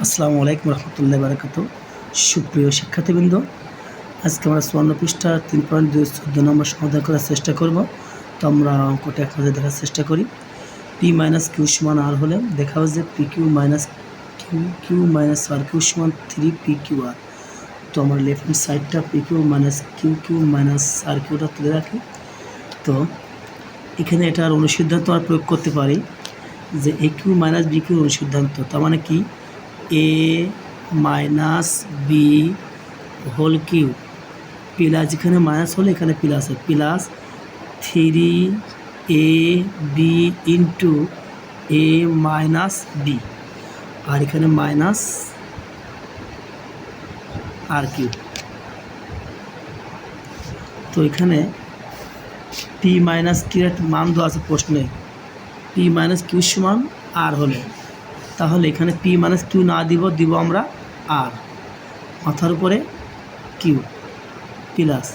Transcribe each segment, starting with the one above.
আসসালামু আলাইকুম রহমতুল্লাহ বারাকাত সুপ্রিয় শিক্ষার্থীবৃন্দ, আজকে আমরা চুয়ান্ন পৃষ্ঠা, তিন পয়েন্ট দুই, চোদ্দ নম্বর সমাধান করার চেষ্টা করব। তো আমরা অঙ্কটা এক দেখার চেষ্টা করি। পি মাইনাস কিউ সমান আর হলে দেখা হচ্ছে যে P cube minus Q cube minus R cube সমান থ্রি পি কিউ আর তো আমরা লেফট হ্যান্ড সাইডটা P cube minus Q cube minus R কিউটা তুলে রাখি। তো এখানে এটার অনুসিদ্ধান্ত আর প্রয়োগ করতে পারি যে A cube minus B cube অনুসিদ্ধান্ত, তার মানে কি? A minus B whole cube. Plus যেখানে মাইনাস হলে এখানে প্লাস আছে plus three A B into A minus B. আর এখানে মাইনাস আর কিউ। তো এখানে পি মাইনাস কিউ এর মান দেওয়া আছে প্রশ্নে। পি মাইনাস কিউ সমান আর হলে। তাহলে এখানে পি মাইনাস কিউ না দিব দিব আমরা আর মাথার উপরে cube plus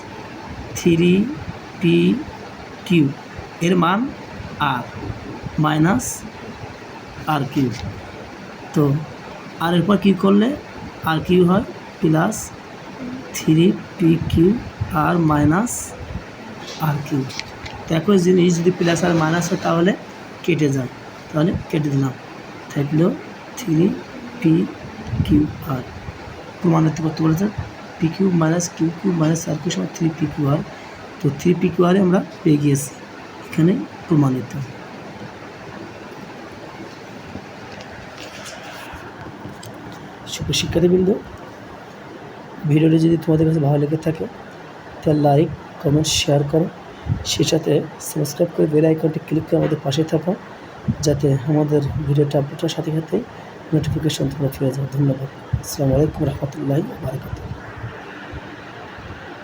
three P Q এর মান আর মাইনাস আর কিউ তো আর এরপর কী করলে আর কিউ হয় plus three P Q R minus R cube তো একই জিনিস যদি প্লাস আর মাইনাস হয় তাহলে কেটে যায়, তাহলে কেটে দিলাম। থাকল থ্রি পি কিউ আর। প্রমাণিত করতে বলেছে, P cube minus Q cube minus R cube সমান থ্রি পি কিউ আর। তো থ্রি পি কিউ আরে আমরা পেয়ে গিয়েছি, এখানে প্রমাণিত শিক্ষার্থীবৃন্দ, ভিডিওটি যদি তোমাদের কাছে ভালো লেগে থাকে, তাহলে লাইক, কমেন্ট, শেয়ার করো। সেই সাথে সাবস্ক্রাইব করে বেল আইকনটি ক্লিক করে আমাদের পাশে থাকো। যাতে আমাদের ভিডিওটা আপলোডের সাথে সাথে নোটিফিকেশন তোমরা পেয়ে যাও। ধন্যবাদ। আসসালামু আলাইকুম রহমতুল্লাহ বারাকাতুহ।